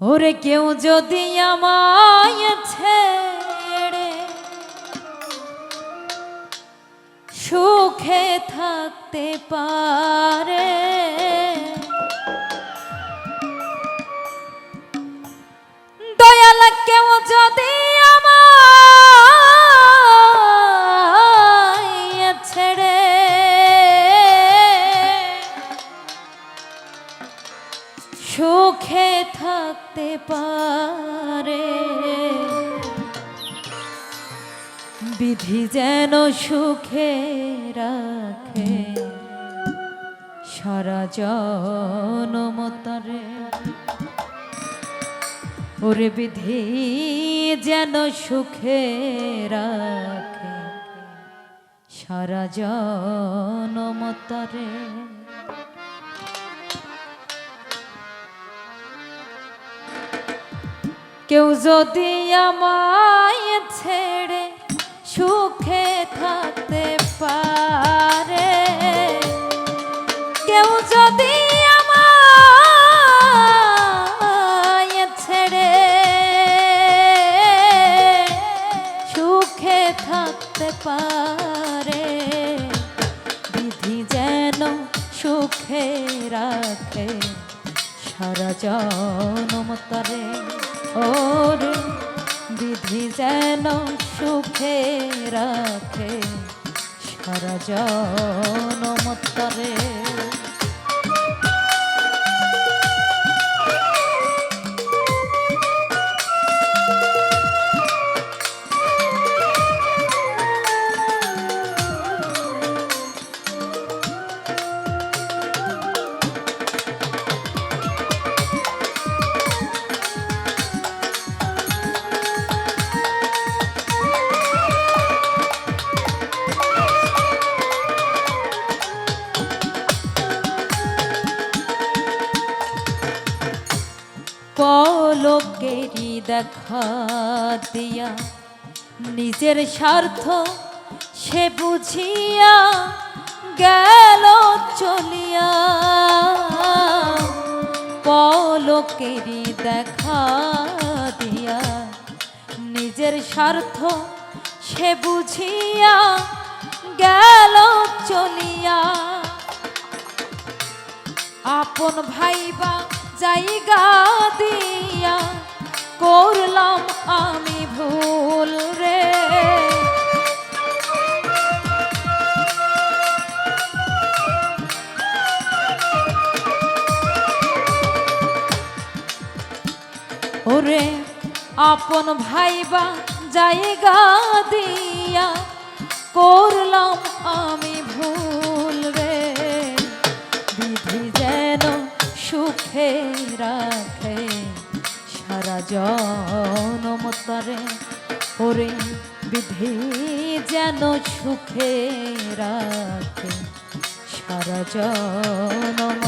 ওরে কেউ যদি আমায় ছেড়ে সুখে থাকতে পারে বিধি যেন সুখে রাখে। সারা জনমতারে ওরে বিধি যেন সুখে রাখে। সারা জনমতারে কেউ যদি আমায় থাকতে পারে। বিধি যেন সুখে রাখে। সারা জনম তরে ওরে। বিধি যেন সুখে রাখে। সারা জনম তরে দেখা দিয়া নিজের স্বার্থ সে বুঝিয়া গেল, চলিয়া। পলকেরই দেখা দিয়া নিজের স্বার্থ সে বুঝিয়া গেল, চলিয়া। আপন ভাইবা জায়গা দিয়া করলাম আমি ভুল রে। ওরে আপন ভাইবা জায়গা দিয়া করলাম আমি ভুল রে। বিধি যেন সুখে রাখে। তরে ওরে বিধি যেন সুখে রাখে। সারা জনম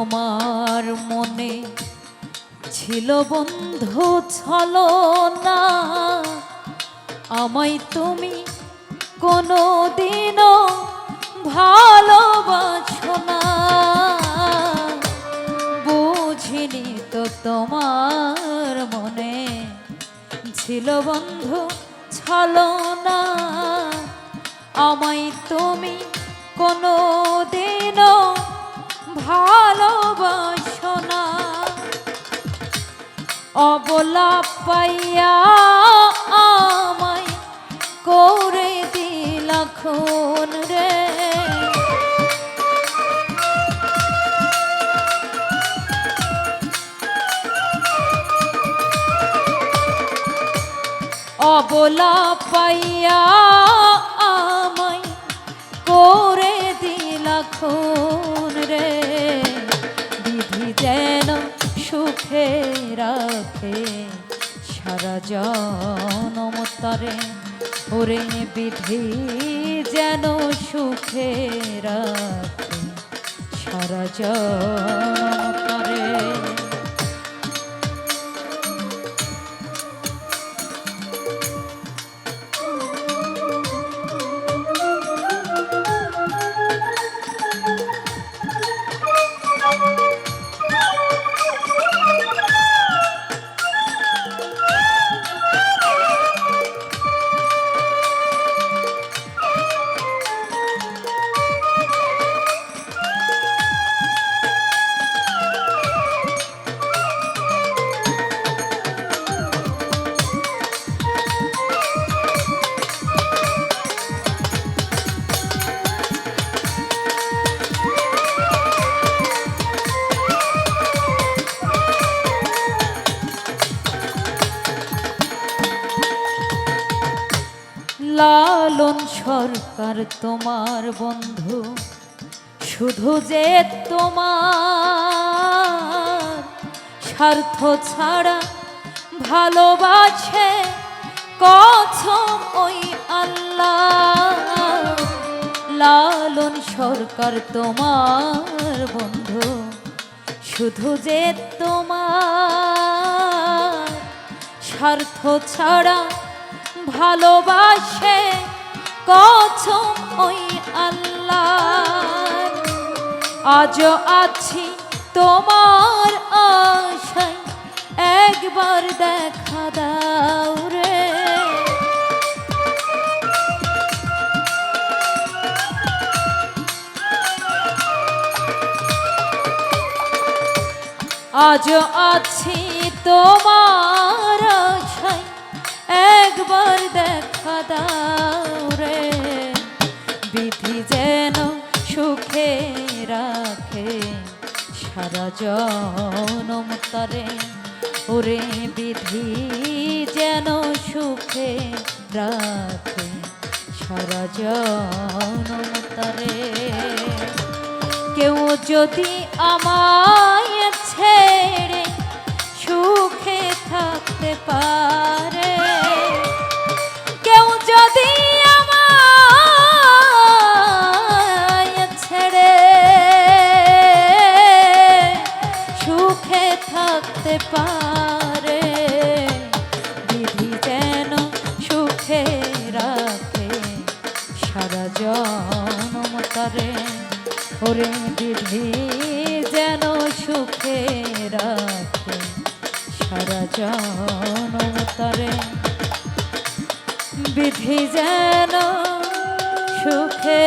তোমার মনে ছিল বন্ধু ছলো না। আমায় তুমি কোনো দিনও ভালোবাসো না। বুঝিনি তো তোমার মনে ছিল বন্ধু ছলো না। আমায় তুমি কোনো দিনও ভালোবাসো না। অবলা পাইয়া আমায় করে দিলা খুন রে। অবলা পাইয়া আমায় করে দিলা সুখে রাখে। সারা জনম তরে ওরে বিধি যেন সুখে রাখে। সারা জনম তরে সরকার তোমার বন্ধু, শুধু যে তোমার স্বার্থ ছাড়া ভালোবাসে কছম ওই আল্লাহ। লালন সরকার তোমার বন্ধু, শুধু যে তোমার স্বার্থ ছাড়া ভালোবাসে কছম ওই আল্লাহ। আজ আছি তোমার আশায়, একবার দেখা দাও রে। আজ আছি তোমার আশায়, একবার দেখা দাও সারা জনম ওরে বিধি যেন সুখে রাখে। সারা কেউ যদি আমায় ছেড়ে সুখে থাকতে পারে জনম তরে ওরে বিধি যেন সুখে রাখে। সারা জনম তরে বিধি যেন সুখে